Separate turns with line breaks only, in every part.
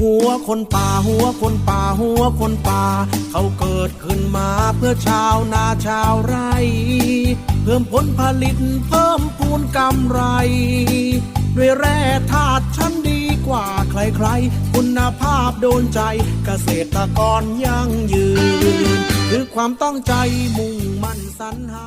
หัวคนป่าหัวคนป่าหัวคนป่า เขาเกิดขึ้นมาเพื่อชาวนาชาวไร่ เพิ่มผลผลิตเพิ่มพูนกำไร ด้วยแร่ธาตุชั้นดีกว่าใครๆ คุณภาพโดนใจเกษตรกรยั่งยืน คือความต้องใจมุ่งมั่นสรรหา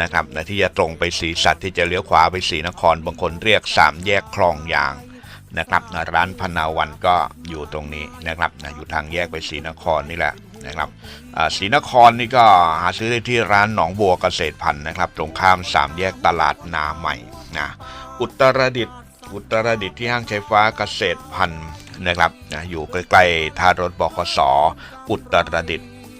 นะครับนะที่จะตรงไปสีสัตว์ที่จะเลี้ยวขวาไปสีนครบางคนเรียก 3 แยกคลองยางนะครับนะร้านพนาวันก็อยู่ตรงนี้นะครับนะอยู่ทางแยกไปสีนครนี่แหละนะครับอ่าศรีนครนี่ก็หาซื้อได้ที่ร้านหนองบัวเกษตรพันธุ์นะครับ ตรงข้ามสามแยกตลาดนาใหม่นะอุตรดิตถ์อุตรดิตถ์ที่ห้างใช้ฟ้าเกษตรพันธุ์นะครับนะอยู่ใกล้ๆท่ารถบขสอุตรดิตถ์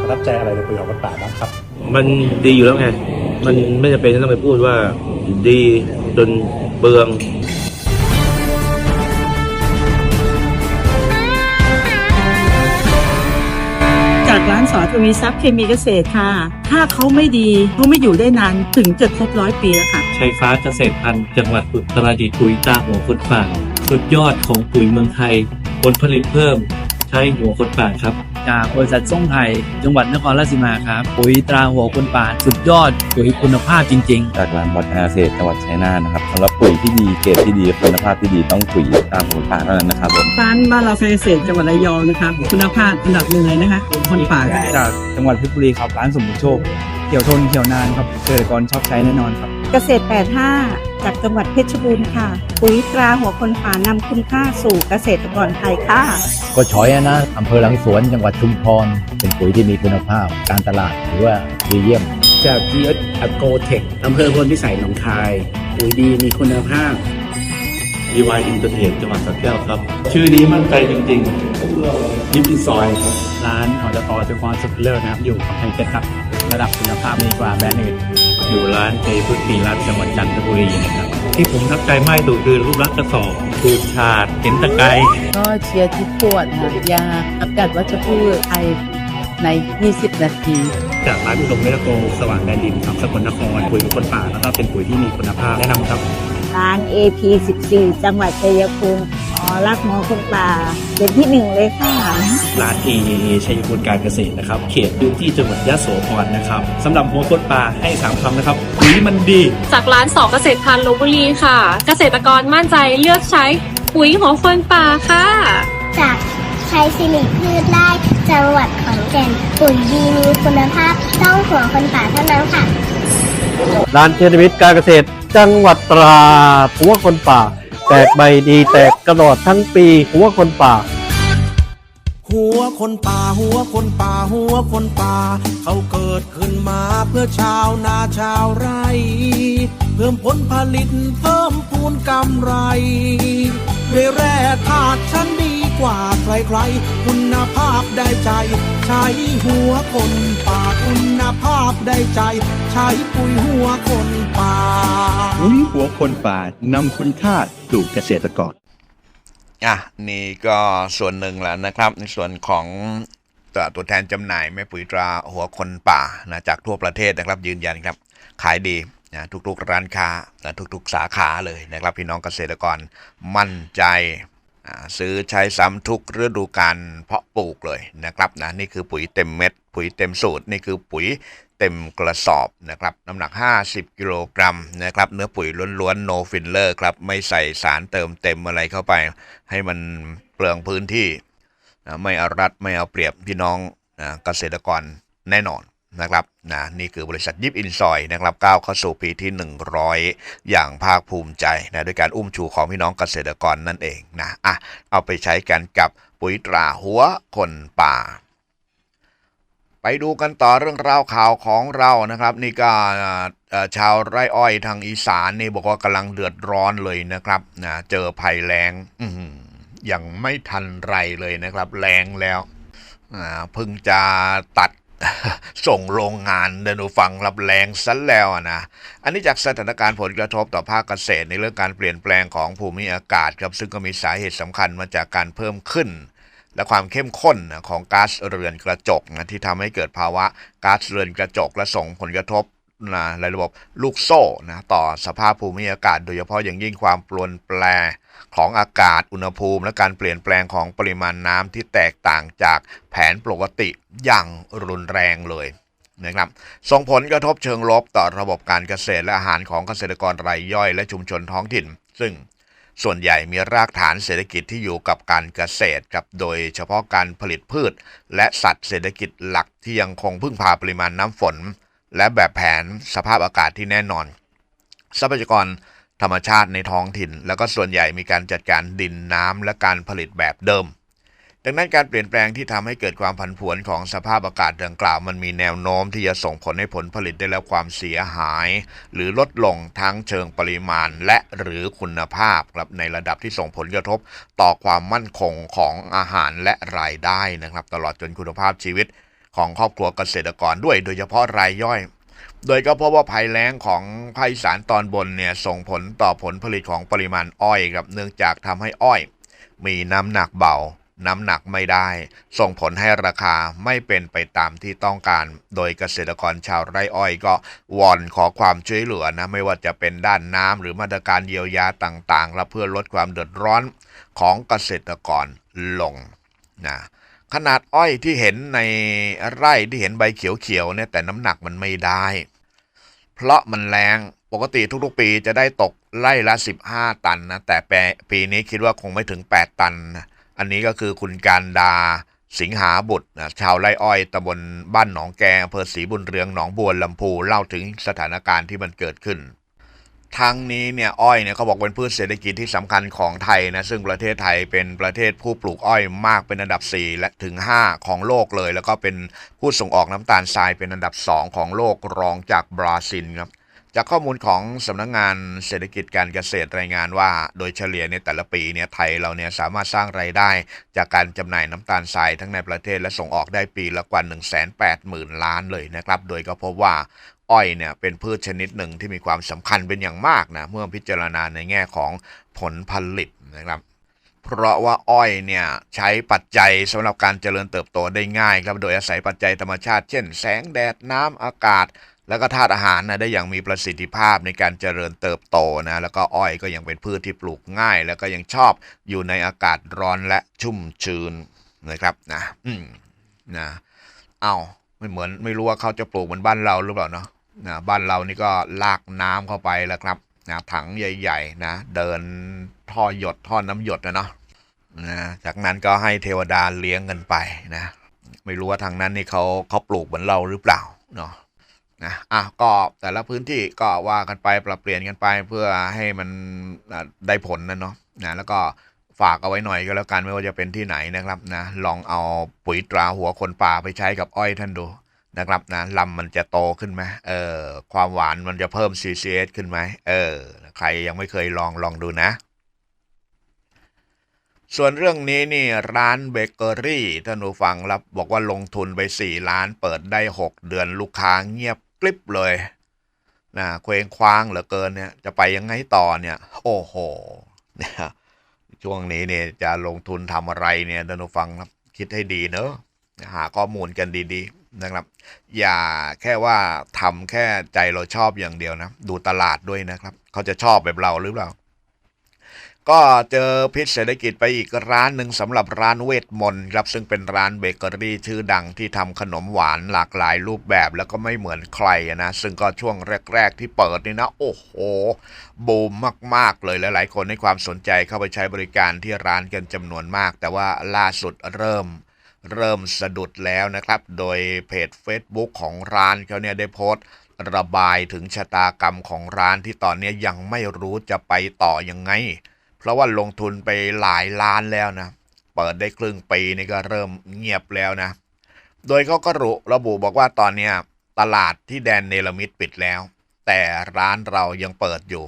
ประทับใจอะไรในปุ๋ยของวัดป่าบ้างครับ
มันดีอยู่แล้วไง มันไม่จำเป็นที่ต้องไปพูดว่าดีจนเปลือง
จากร้านสอทวีทรัพย์เคมีเกษตรค่ะ ถ้าเขาไม่ดีเขาไม่อยู่ได้นานถึงจะครบร้อยปีแล้วค่ะ
ชัยฟ้าเกษตรพันธุ์จังหวัดอุตรดิตถ์ปุ๋ยตาหัวคนป่าสุดยอดของปุ๋ยเมืองไทย ผลผลิตเพิ่ม ใช้หัวคนป่าครับ
จากบริษัทส่งไทย จังหวัดนครราชสีมาครับ ปุ๋ยตราหัวคนป่าสุดยอดปุ๋ยคุณภาพจริง ๆ
จากร้านวัฒนาเกษตรจังหวัดชัยนาทนะครับสำหรับปุ๋ยที่ดีเกรดที่ดีคุณภาพที่ดีต้องปุ๋ยตามหัวป่าเท่านั้นนะครับผม
ร้านบ้านเราเกษตรจังหวัดระยองนะคะคุณภาพอันดับหนึ่งเลยนะคะคนป่า
จากจังหวัดเพชรบุรีครับร้านสมบูรณ์โชคเขียวทนเขียวนานครับเกษตรกรชอบใช้แน่นอนครับ
เกษตร 85 จากจังหวัดเพชรบูรณ์ค่ะ ปุ๋ยตราหัวคนป่านำคุณค่าสู่เกษตรกรไทยค่ะ
ก็ช้อยนะอำเภอหลังสวนจังหวัดชุมพร เป็นปุ๋ยที่มีคุณภาพ การตลาดถือว่าดีเยี่ยม
จาก GS a g r o t e c h อำเภอพลพิสัยหนองคาย ปุ๋ยดีมีคุณภาพ
ดีวายอินเตอร์เทรดจังหวัดสระแก้วครับ ชื่อนี้มั่นใจจริงๆยิปปี้ซอยครับ
ร้านอจตเป็นความสุดเลิศนะครับ อยู่กำแพงเพชรครับ ระดับคุณภาพดีกว่าแบรนด์อื่น
อยู่ร้านเจพุทธีรัตน์จังหวัดจันทบุรีนะครับ ที่ผมทับใจมากที่สุดคือรูปลักษณ์กระสอบขูดฉาดเห็นตะไคร้
ก็เชียร์ที่ขวดค่ะยาอากาศวัชพืชไทยใน 20 นาที
จากร้านอุดมเมลโกสว่างแดนดินครับสกลนครปุ๋ยคนป่าแล้วก็เป็นปุ๋ยที่มีคุณภาพแนะนำครับ
ร้าน AP 14 จังหวัดชัยภูมิอ๋อ รักหมอคนป่าเป็นที่หนึ่งเลยค่ะ
ร้าน AAA ชัยภูมิการเกษตรนะครับ เขตพื้นที่จังหวัดยะโสธรนะครับสำหรับหัวคนป่าให้สามคำนะครับปุ๋ยมันดี
จากร้านสอเกษตรพันธุ์ลบบุรีค่ะ เกษตรกรมั่นใจเลือกใช้ปุ๋ยหัวคนป่าค่ะ
จากชัยสิริพืชไร่จังหวัดขอนแก่นปุ๋ยดีมีคุณภาพต้องหัวคนป่าเท่านั้นค่ะ
ร้านเทนมิตการเกษตรจังหวัดตราดหัวคนป่า แตกใบดีแตกกระดดทั้งปีหัวคนป่า
หัวคนป่า หัวคนป่า หัวคนป่า เขาเกิดขึ้นมาเพื่อชาวนาชาวไร่ เพิ่มผลผลิตเพิ่มพูนกำไรด้วยแร่ธาตุชั้นดี กว่าใครๆ คุณภาพได้ใจ ใช้หัวคนป่าคุณภาพได้ใจ ใช้ปุ๋ยหัวคนป่า
ปุ๋ยหัวคนป่านำคุณค่าสู่เกษตรกร
อะนี่ก็ส่วนหนึ่งแล้วนะครับ ในส่วนของตัวตัวแทนจำหน่ายแม่ปุ๋ยตราหัวคนป่านะจากทั่วประเทศนะครับยืนยันครับ ขายดีนะทุกๆร้านค้านะทุกๆสาขาเลยนะครับ พี่น้องเกษตรกรมั่นใจอ่า ซื้อใช้ซ้ำทุกฤดูกาลเพาะปลูกเลยนะครับนะนี่คือปุ๋ยเต็มเม็ด ปุ๋ยเต็มสูตร นี่คือปุ๋ยเต็มกระสอบนะครับน้ำหนัก 50 กิโลกรัมนะครับเนื้อปุ๋ยล้วนๆ no filler ครับไม่ใส่สารเติมเต็มอะไรเข้าไป ให้มันเปลืองพื้นที่นะไม่เอารัดไม่เอาเปรียบพี่น้องนะเกษตรกรแน่นอน นะครับนะนี่คือบริษัทยิปอินซอยนะครับก้าวเข้าสู่ปีที่ 100 อย่างภาคภูมิใจนะด้วยการอุ้มชูของพี่น้องเกษตรกรนั่นเองนะอะเอาไปใช้กันกับปุ๋ยตราหัวคนป่า ไปดูกันต่อเรื่องราวข่าวของเรานะครับ นี่ก็ชาวไร่อ้อยทางอีสานนี่บอกว่ากำลังเดือดร้อนเลยนะครับนะเจอภัยแรงอยังไม่ทันไรเลยนะครับ แรงแล้วเพิ่งจะตัด ส่งโรงงานเดนูฟังรับแรงซะแล้วนะ อันนี้จากสถานการณ์ผลกระทบต่อภาคเกษตรในเรื่องการเปลี่ยนแปลงของภูมิอากาศครับซึ่งก็มีสาเหตุสำคัญมาจากการเพิ่มขึ้น และความเข้มข้นของก๊าซเรือนกระจกนะที่ทำให้เกิดภาวะก๊าซเรือนกระจกและส่งผลกระทบ นะในระบบลูกโซ่นะต่อสภาพภูมิอากาศ โดยเฉพาะอย่างยิ่งความปรวนแปรของอากาศอุณหภูมิ และการเปลี่ยนแปลงของปริมาณน้ำที่แตกต่างจากแผนปกติอย่างรุนแรงเลยนะครับส่งผลกระทบเชิงลบต่อระบบการเกษตรและอาหารของเกษตรกรรายย่อย และชุมชนท้องถิ่น ซึ่งส่วนใหญ่มีรากฐานเศรษฐกิจที่อยู่กับการเกษตรครับโดยเฉพาะการผลิตพืช และสัตว์เศรษฐกิจหลักที่ยังคงพึ่งพาปริมาณน้ำฝน และแบบแผนสภาพอากาศที่แน่นอน ทรัพยากรธรรมชาติในท้องถิ่น แล้วก็ส่วนใหญ่มีการจัดการดินน้ำและการผลิตแบบเดิม ดังนั้นการเปลี่ยนแปลงที่ทำให้เกิดความผันผวนของสภาพอากาศดังกล่าว มันมีแนวโน้มที่จะส่งผลให้ผลผลิตได้รับความเสียหาย หรือลดลงทั้งเชิงปริมาณและหรือคุณภาพครับในระดับที่ส่งผลกระทบต่อความมั่นคงของอาหารและรายได้นะครับ ตลอดจนคุณภาพชีวิต ของครอบครัวเกษตรกรด้วยโดยเฉพาะรายย่อย โดยก็เพราะว่าภัยแล้งของภาคอีสานตอนบนเนี่ยส่งผลต่อผลผลิตของปริมาณอ้อยครับเนื่องจากทำให้อ้อย มีน้ำหนักเบา น้ำหนักไม่ได้ ส่งผลให้ราคาไม่เป็นไปตามที่ต้องการ โดยเกษตรกรชาวไร่อ้อยก็วอนขอความช่วยเหลือนะไม่ว่าจะเป็นด้านน้ำหรือมาตรการเยียวยาต่างๆและเพื่อลดความเดือดร้อนของเกษตรกรลงนะ ขนาดอ้อยที่เห็นในไร่ที่เห็นใบเขียวๆเนี่ยแต่น้ำหนักมันไม่ได้ เพราะมันแรงปกติทุกๆปีจะได้ตกไร่ละ 15 ตันนะแต่ปีนี้คิดว่าคงไม่ถึง 8 ตันนะอันนี้ก็คือคุณการดาสิงหาบุตรนะชาวไร่อ้อยตำบลบ้านหนองแกอำเภอศรีบุญเรืองหนองบัวลำพูเล่าถึงสถานการณ์ที่มันเกิดขึ้น ทั้งนี้เนี่ยอ้อยเนี่ยเขาบอกเป็นพืชเศรษฐกิจที่สำคัญของไทยนะซึ่งประเทศไทยเป็นประเทศผู้ปลูกอ้อยมากเป็นอันดับ 4 และถึง 5 ของโลกเลย แล้วก็เป็นผู้ส่งออกน้ำตาลทรายเป็นอันดับ 2 ของโลกรองจากบราซิลครับจากข้อมูลของสำนักงงานเศรษฐกิจการเกษตรรายงานว่า โดยเฉลี่ยในแต่ละปีเนี่ยไทยเราเนี่ยสามารถสร้างไรายได้ จากการจำหน่ายน้ำตาลทรายทั้งในประเทศและส่งออกได้ปีละกว่า 1 8 0 0 0 0 ล้านเลยนะครับ โดยก็พบว่า อ้อยเนี่ยเป็นพืชชนิดหนึ่งที่มีความสำคัญเป็นอย่างมากนะเมื่อพิจารณาในแง่ของผลผลิตนะครับ เพราะว่าอ้อยเนี่ยใช้ปัจจัยสำหรับการเจริญเติบโตได้ง่ายครับโดยอาศัยปัจจัยธรรมชาติ เช่น แสงแดดน้ำอากาศ แล้วก็ธาตุอาหารนะได้อย่างมีประสิทธิภาพในการเจริญเติบโตนะแล้วก็อ้อยก็ยังเป็นพืชที่ปลูกง่าย แล้วก็ยังชอบอยู่ในอากาศร้อนและชุ่มชื้นนะครับนะอืมนะเอา ไม่เหมือนไม่รู้ว่าเขาจะปลูกเหมือนบ้านเราหรือเปล่าเนาะนะบ้านเรานี่ก็ลากน้ำเข้าไปแล้วครับนะถังใหญ่ ๆ นะ เดินท่อหยดท่อน้ำหยดนะเนาะนะจากนั้นก็ให้เทวดาเลี้ยงกันไปนะ ไม่รู้ว่าทางนั้นนี่เขาเขาปลูกเหมือนเราหรือเปล่าเนาะนะอะก็แต่ละพื้นที่ก็ว่ากันไปปรับเปลี่ยนกันไปเพื่อให้มันได้ผลนะเนาะนะแล้วก็ ฝากเอาไว้หน่อยก็แล้วกันไม่ว่าจะเป็นที่ไหนนะครับนะ ลองเอาปุ๋ยตราหัวคนป่าไปใช้กับอ้อยท่านดูนะครับนะลำมันจะโตขึ้นไหมเออ ความหวานมันจะเพิ่ม CCS ขึ้นไหมเออ ใครยังไม่เคยลองลองดูนะ ส่วนเรื่องนี้นี่ร้านเบเกอรี่ท่านผู้ฟังรับบอกว่าลงทุนไป 4 ล้านเปิดได้ 6 เดือนลูกค้าเงียบกริบเลยนะเคว้งคว้างเหลือเกินเนี่ย จะไปยังไงต่อเนี่ย โอ้โหเนี่ย ช่วงนี้เนี่ยจะลงทุนทำอะไรเนี่ยท่านผู้ฟังครับคิดให้ดีเนอะหาข้อมูลกันดีๆนะครับ อย่าแค่ว่าทำแค่ใจเราชอบอย่างเดียวนะ ดูตลาดด้วยนะครับ เขาจะชอบแบบเราหรือเปล่า ก็เจอพิษเศรษฐกิจไปอีกร้านหนึ่งสำหรับร้านเวทมนต์ครับซึ่งเป็นร้านเบเกอรี่ชื่อดังที่ทำขนมหวานหลากหลายรูปแบบแล้วก็ไม่เหมือนใครนะ ซึ่งก็ช่วงแรก ๆ ที่เปิดนี่นะ โอ้โห บูมมาก ๆ เลยหลาย ๆ คนให้ความสนใจเข้าไปใช้บริการที่ร้านกันจำนวนมาก แต่ว่าล่าสุดเริ่มเริ่มสะดุดแล้วนะครับ โดยเพจ Facebook ของร้านเขาเนี่ยได้โพสต์ระบายถึงชะตากรรมของร้านที่ตอนนี้ยังไม่รู้จะไปต่อยังไง เพราะว่าลงทุนไปหลายล้านแล้วนะ เปิดได้ครึ่งปีนี่ก็เริ่มเงียบแล้วนะ โดยเขาก็ระระบุบอกว่าตอนนี้ตลาดที่แดนเนลมิดปิดแล้ว แต่ร้านเรายังเปิดอยู่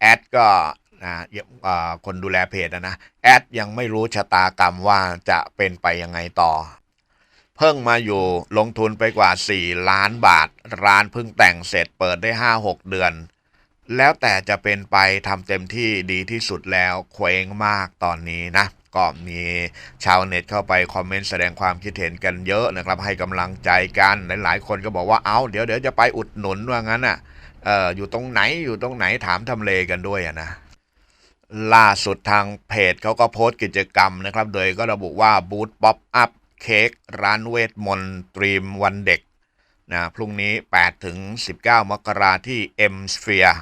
แอดก็นะคนดูแลเพจนะนะ แอดยังไม่รู้ชะตากรรมว่าจะเป็นไปยังไงต่อ เพิ่งมาอยู่ลงทุนไปกว่า 4 ล้านบาท ร้านเพิ่งแต่งเสร็จเปิดได้ 5-6 เดือน แล้วแต่จะเป็นไปทำเต็มที่ดีที่สุดแล้วเคว้งมากตอนนี้นะก็มีชาวเน็ตเข้าไปคอมเมนต์แสดงความคิดเห็นกันเยอะนะครับ ให้กำลังใจกัน หลายๆ คนก็บอกว่าเอาเดี๋ยวเดี๋ยวจะไปอุดหนุนว่างั้นอะเอออยู่ตรงไหนอยู่ตรงไหนถามทำเลกันด้วยอะนะล่าสุดทางเพจเขาก็โพสต์กิจกรรมนะครับ โดยก็ระบุว่าบูธป๊อปอัพเค้กร้านเวทมนต์ตรีมวันเด็กนะพรุ่งนี้ 8 ถึง 19 มกราที่ M Sphere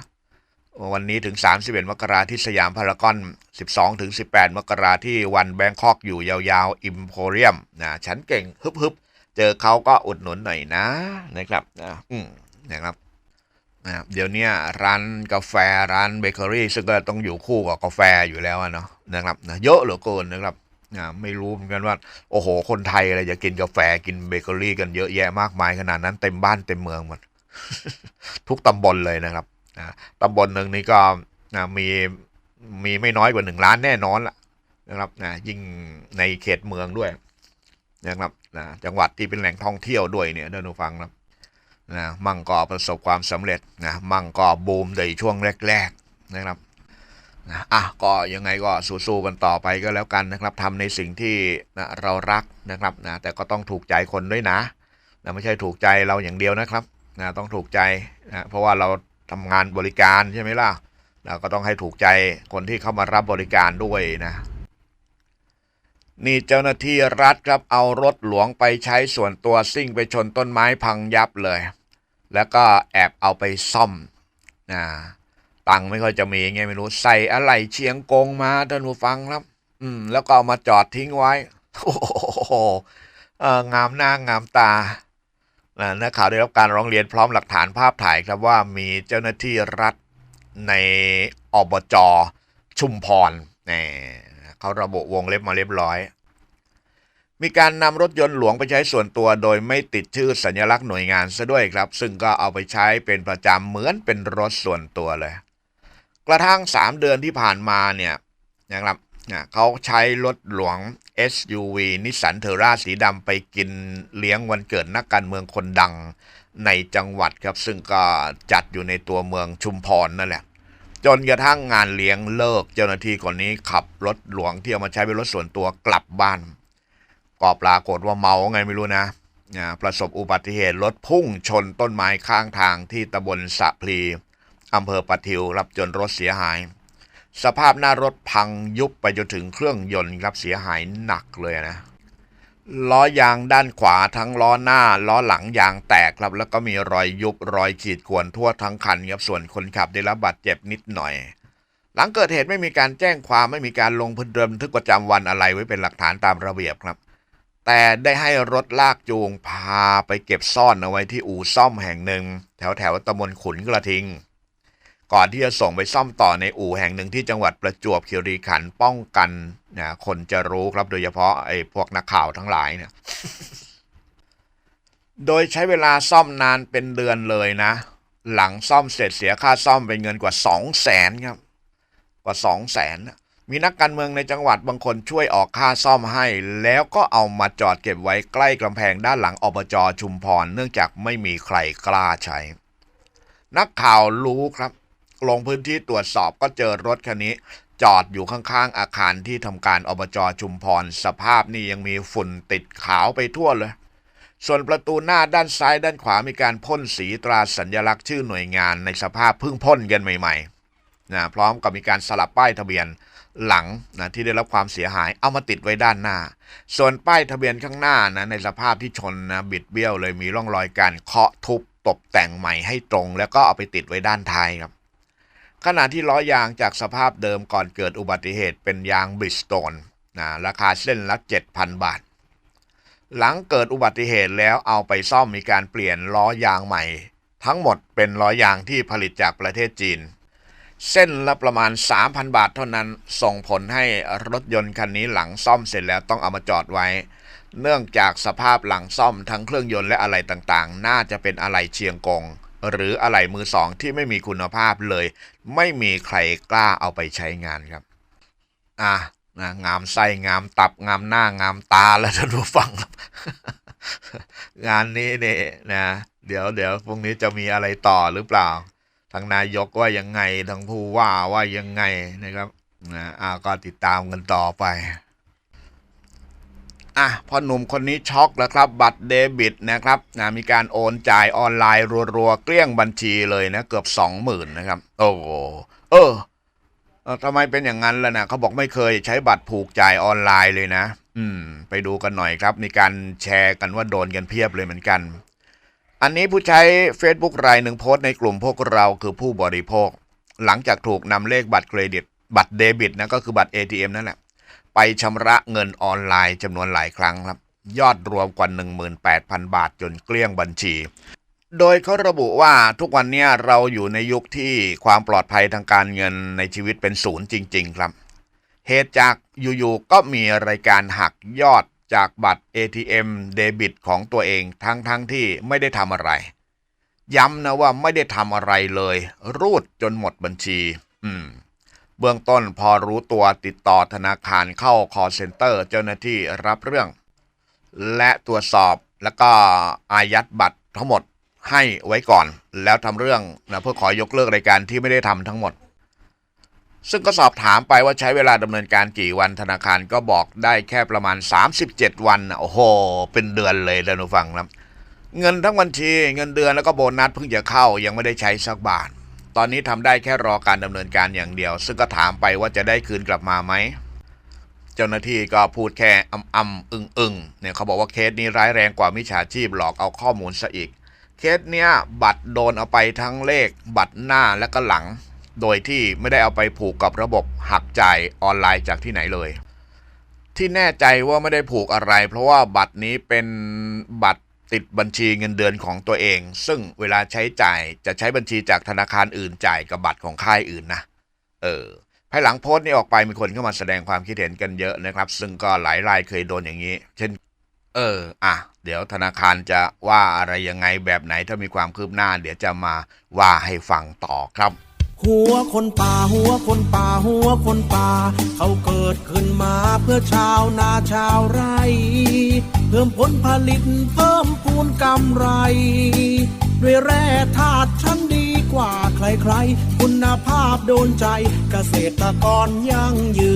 วันนี้ถึง 31 มกราที่สยามพารากอน 12 ถึง 18 มกราที่วันแบงคอกอยู่ยาวๆ อิมโพเรียมนะฉันเก่งฮึบๆ เจอเขาก็อุดหนุนหน่อยนะนะครับนะอืมนะครับนะเดี๋ยวนี้ร้านกาแฟร้านเบเกอรี่ซึ่งก็ต้องอยู่คู่กับกาแฟอยู่แล้วเนาะนะครับนะเยอะเหลือเกินนะครับอ่าไม่รู้เหมือนกันว่า โอ้โห คนไทยอะไรจะกินกาแฟกินเบเกอรี่กันเยอะแยะมากมายขนาดนั้นเต็มบ้านเต็มเมืองหมดทุกตำบลเลยนะครับ อ่าตำบลหนึ่งนี่ก็อ่ามีมีไม่น้อยกว่าหนึ่งล้านแน่นอนล่ะนะครับนะยิ่งในเขตเมืองด้วยนะครับนะจังหวัดที่เป็นแหล่งท่องเที่ยวด้วยเนี่ยท่านผู้ฟังนะนะมั่งก็ประสบความสำเร็จนะมั่งก็บูมในช่วงแรก ๆนะครับนะอะก็ยังไงก็สู้ๆกันต่อไปก็แล้วกันนะครับทำในสิ่งที่นะเรารักนะครับนะแต่ก็ต้องถูกใจคนด้วยนะนะไม่ใช่ถูกใจเราอย่างเดียวนะครับนะต้องถูกใจนะเพราะว่าเรา ทำงานบริการใช่ไหมล่ะเราก็ต้องให้ถูกใจคนที่เข้ามารับบริการด้วยนะนี่เจ้าหน้าที่รัฐครับเอารถหลวงไปใช้ส่วนตัวซิ่งไปชนต้นไม้พังยับเลย แล้วก็แอบเอาไปซ่อมนะตังไม่ค่อยจะมีไงไม่รู้ใส่อะไรเชียงกงมาท่านผู้ฟังครับ อืม แล้วก็เอามาจอดทิ้งไว้โอ้โหงามหน้างามตา นะนักข่าวได้รับการร้องเรียนพร้อมหลักฐานภาพถ่ายครับว่ามีเจ้าหน้าที่รัฐในอบจชุมพรเนี่ยเขาระบุวงเล็บมาเรียบร้อย มีการนำรถยนต์หลวงไปใช้ส่วนตัว โดยไม่ติดชื่อสัญลักษณ์หน่วยงานซะด้วยครับ ซึ่งก็เอาไปใช้เป็นประจำเหมือนเป็นรถส่วนตัวเลย กระทั่ง 3 เดือนที่ผ่านมาเนี่ยนะครับเขาใช้รถหลวง SUV นิสสันเทอร่าสีดำไปกินเลี้ยงวันเกิดนักการเมืองคนดังในจังหวัดครับ ซึ่งก็จัดอยู่ในตัวเมืองชุมพรนั่นแหละ จนกระทั่งงานเลี้ยงเลิกเจ้าหน้าที่คนนี้ขับรถหลวงที่เอามาใช้เป็นรถส่วนตัวกลับบ้านก็ปรากฏว่าเมาไงไม่รู้นะประสบอุบัติเหตุรถพุ่งชนต้นไม้ข้างทางที่ตำบลสะพลีอำเภอปะทิวรับจนรถเสียหาย สภาพหน้ารถพังยุบไปจนถึงเครื่องยนต์ครับเสียหายหนักเลยนะล้อยางด้านขวาทั้งล้อหน้าล้อหลังยางแตกครับ แล้วก็มีรอยยุบรอยขีดข่วนทั่วทั้งคันครับส่วนคนขับได้รับบาดเจ็บนิดหน่อย หลังเกิดเหตุไม่มีการแจ้งความไม่มีการลงบันทึกประจำวันอะไรไว้เป็นหลักฐานตามระเบียบครับ แต่ได้ให้รถลากจูงพาไปเก็บซ่อนเอาไว้ที่อู่ซ่อมแห่งหนึ่ง แถวแถวตำบลขุนกระทิง ก่อนที่จะส่งไปซ่อมต่อในอู่แห่งหนึ่งที่จังหวัดประจวบคีรีขันธ์ป้องกันนะคนจะรู้ครับโดยเฉพาะไอ้พวกนักข่าวทั้งหลายเนี่ยโดยใช้เวลาซ่อมนานเป็นเดือนเลยนะ หลังซ่อมเสร็จเสียค่าซ่อมเป็นเงินกว่าสองแสนครับ กว่าสองแสนมีนักการเมืองในจังหวัดบางคนช่วยออกค่าซ่อมให้ แล้วก็เอามาจอดเก็บไว้ใกล้กำแพงด้านหลังอบจชุมพร เนื่องจากไม่มีใครกล้าใช้ นักข่าวรู้ครับ ลงพื้นที่ตรวจสอบก็เจอรถคันนี้ จอดอยู่ข้างๆ อาคารที่ทำการอบจชุมพร สภาพนี่ยังมีฝุ่นติดขาวไปทั่วเลย ส่วนประตูหน้าด้านซ้ายด้านขวามีการพ่นสีตราสัญลักษณ์ชื่อหน่วยงานในสภาพเพิ่งพ่นกันใหม่ๆนะพร้อมกับมีการสลับป้ายทะเบียนหลังนะที่ได้รับความเสียหายเอามาติดไว้ด้านหน้า ส่วนป้ายทะเบียนข้างหน้านะในสภาพที่ชนนะบิดเบี้ยวเลยมีร่องรอยการเคาะทุบตกแต่งใหม่ให้ตรง แล้วก็เอาไปติดไว้ด้านท้ายครับ ขณะที่ล้อยางจากสภาพเดิมก่อนเกิดอุบัติเหตุเป็นยางบริสโตนนะราคาเส้นละ 7,000 บาท หลังเกิดอุบัติเหตุแล้วเอาไปซ่อมมีการเปลี่ยนล้อยางใหม่ ทั้งหมดเป็นล้อยางที่ผลิตจากประเทศจีน เส้นละประมาณ 3,000 บาทเท่านั้น ส่งผลให้รถยนต์คันนี้หลังซ่อมเสร็จแล้วต้องเอามาจอดไว้ เนื่องจากสภาพหลังซ่อมทั้งเครื่องยนต์และอะไหล่ต่างๆ น่าจะเป็นอะไหล่เชียงกง หรืออะไหล่มือสองที่ไม่มีคุณภาพเลย ไม่มีใครกล้าเอาไปใช้งานครับ อะนะงามไส้งามตับงามหน้างามตาแล้วท่านผู้ฟังครับ งานนี้เนี่ยนะ เดี๋ยวเดี๋ยวพรุ่งนี้จะมีอะไรต่อหรือเปล่าทางนายกว่ายังไงทางผู้ว่าว่ายังไงนะครับนะอ่าก็ติดตามกันต่อไป อะพอหนุ่มคนนี้ช็อกแล้วครับ บัตรเดบิตนะครับนะมีการโอนจ่ายออนไลน์รัวๆ เกลี้ยงบัญชีเลยนะ เกือบสองหมื่นนะครับ โอ้โหเออเออทำไมเป็นอย่างนั้นล่ะนะเขาบอกไม่เคยใช้บัตรผูกจ่ายออนไลน์เลยนะ อืม ไปดูกันหน่อยครับ มีการแชร์กันว่าโดนกันเพียบเลยเหมือนกัน อันนี้ผู้ใช้ Facebook รายหนึ่งโพสต์ในกลุ่มพวกเราคือผู้บริโภค หลังจากถูกนำเลขบัตรเครดิต บัตรเดบิตนะก็คือบัตร ATM นั่นแหละ ไปชำระเงินออนไลน์จำนวนหลายครั้งครับ ยอดรวมกว่า 18,000 บาทจนเกลี้ยงบัญชี โดยเขาระบุว่าทุกวันนี้เราอยู่ในยุคที่ความปลอดภัยทางการเงินในชีวิตเป็นศูนย์จริง ๆ ครับ เหตุจากอยู่ๆก็มีรายการหักยอดจากบัตร ATM เดบิตของตัวเองทั้งๆทที่ไม่ได้ทำอะไร ย้ำนะว่าไม่ได้ทำอะไรเลย รูดจนหมดบัญชี อืม เบื้องต้นพอรู้ตัวติดต่อธนาคารเข้า call center เจ้าหน้าที่รับเรื่อง และตรวจสอบแล้วก็อายัดบัตรทั้งหมดให้ไว้ก่อน แล้วทำเรื่องนะเพื่อขอยกเลิกรายการที่ไม่ได้ทำทั้งหมด ซึ่งก็สอบถามไปว่าใช้เวลาดำเนินการกี่วันธนาคารก็บอกได้แค่ประมาณ 37 วันโอ้โห เป็นเดือนเลยท่านผู้ฟังครับเงินทั้งบัญชีเงินเดือนแล้วก็โบนัสเพิ่งจะเข้ายังไม่ได้ใช้สักบาท ตอนนี้ทำได้แค่รอการดำเนินการอย่างเดียว ซึ่งก็ถามไปว่าจะได้คืนกลับมาไหมเจ้าหน้าที่ก็พูดแค่อำอำอึงอึงเนี่ยเขาบอกว่าเคสนี้ร้ายแรงกว่ามิจฉาชีพหลอกเอาข้อมูลซะอีก เคสเนี้ยบัตรโดนเอาไปทั้งเลข บัตรหน้าและก็หลัง โดยที่ไม่ได้เอาไปผูกกับระบบหักจ่ายออนไลน์จากที่ไหนเลย ที่แน่ใจว่าไม่ได้ผูกอะไร เพราะว่าบัตรนี้เป็นบัตร ติดบัญชีเงินเดือนของตัวเอง ซึ่งเวลาใช้จ่ายจะใช้บัญชีจากธนาคารอื่นจ่ายกับบัตรของค่ายอื่นนะเออภายหลังโพสต์นี้ออกไปมีคนเข้ามาแสดงความคิดเห็นกันเยอะนะครับ ซึ่งก็หลายรายเคยโดนอย่างนี้ เช่น เออ อะ เดี๋ยวธนาคารจะว่าอะไรยังไงแบบไหนถ้ามีความคืบหน้า เดี๋ยวจะมาว่าให้ฟังต่อครับ
หัวคนป่าหัวคนป่าหัวคนป่า เขาเกิดขึ้นมาเพื่อชาวนาชาวไร่เพิ่มผลผลิตเพิ่มพูนกำไร ด้วยแร่ธาตุชั้นดีกว่าใครๆ คุณภาพโดนใจเกษตรกรยั่งยื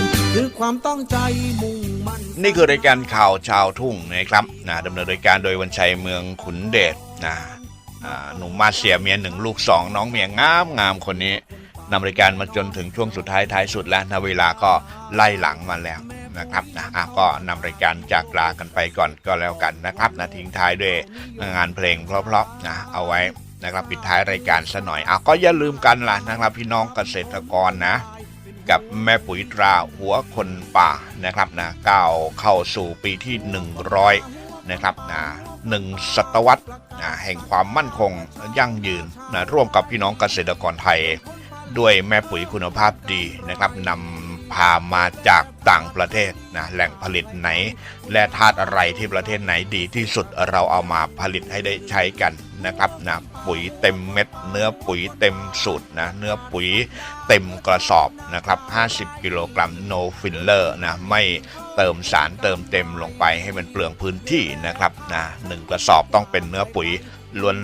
นคือความตั้งใจมุ่งมั่น
นี่คือรายการข่าวชาวทุ่งนะครับนะดำเนินรายการโดยวันชัยเมืองขุนเดชนะ หนุ่มมาเสียเมียหนึ่งลูกสองน้องเมียงามงามคนนี้นำรายการมาจนถึงช่วงสุดท้ายท้ายสุดแล้วนะเวลาก็ไล่หลังมาแล้วนะครับนะะก็นำรายการจากลากันไปก่อนก็แล้วกันนะครับนะทิ้งท้ายด้วยงานเพลงเพราะๆนะเอาไว้นะครับปิดท้ายรายการซะหน่อยอะก็อย่าลืมกันล่ะนะครับพี่น้องเกษตรกรนะ กับแม่ปุ๋ยตราหัวคนป่านะครับนะก้าวเข้าสู่ปีที่ 100 นะครับนะ หนึ่งศตวรรษแห่งความมั่นคงยั่งยืนนะร่วมกับพี่น้องเกษตรกรไทย ด้วยแม่ปุ๋ยคุณภาพดีนะครับนำพามาจากต่างประเทศนะแหล่งผลิตไหน และธาตุอะไรที่ประเทศไหนดีที่สุดเราเอามาผลิตให้ได้ใช้กันนะครับนะปุ๋ยเต็มเม็ด เนื้อปุ๋ยเต็มสูตรนะเนื้อปุ๋ยเต็มกระสอบนะครับ 50 กิโลกรัม no filler นะไม่ เติมสารเติมเต็มลงไปให้มันเปลืองพื้นที่นะครับนะหนึ่งกระสอบต้องเป็นเนื้อปุ๋ย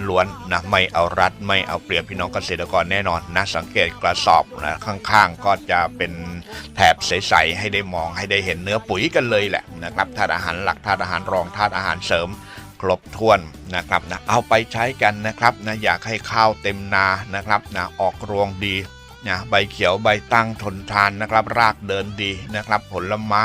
ล้วนๆนะไม่เอารัดไม่เอาเปรียบพี่น้องเกษตรกรแน่นอนนะสังเกตกระสอบนะข้างๆ ก็จะเป็นแถบใสๆให้ได้มองให้ได้เห็นเนื้อปุ๋ยกันเลยแหละนะครับธาตุอาหารหลักธาตุอาหารรองธาตุอาหารเสริมครบถ้วนนะครับนะเอาไปใช้กันนะครับนะอยากให้ข้าวเต็มนานะครับนะออกรวงดีนะใบเขียวใบตั้งทนทานนะครับ รากเดินดีนะครับ ผลไม้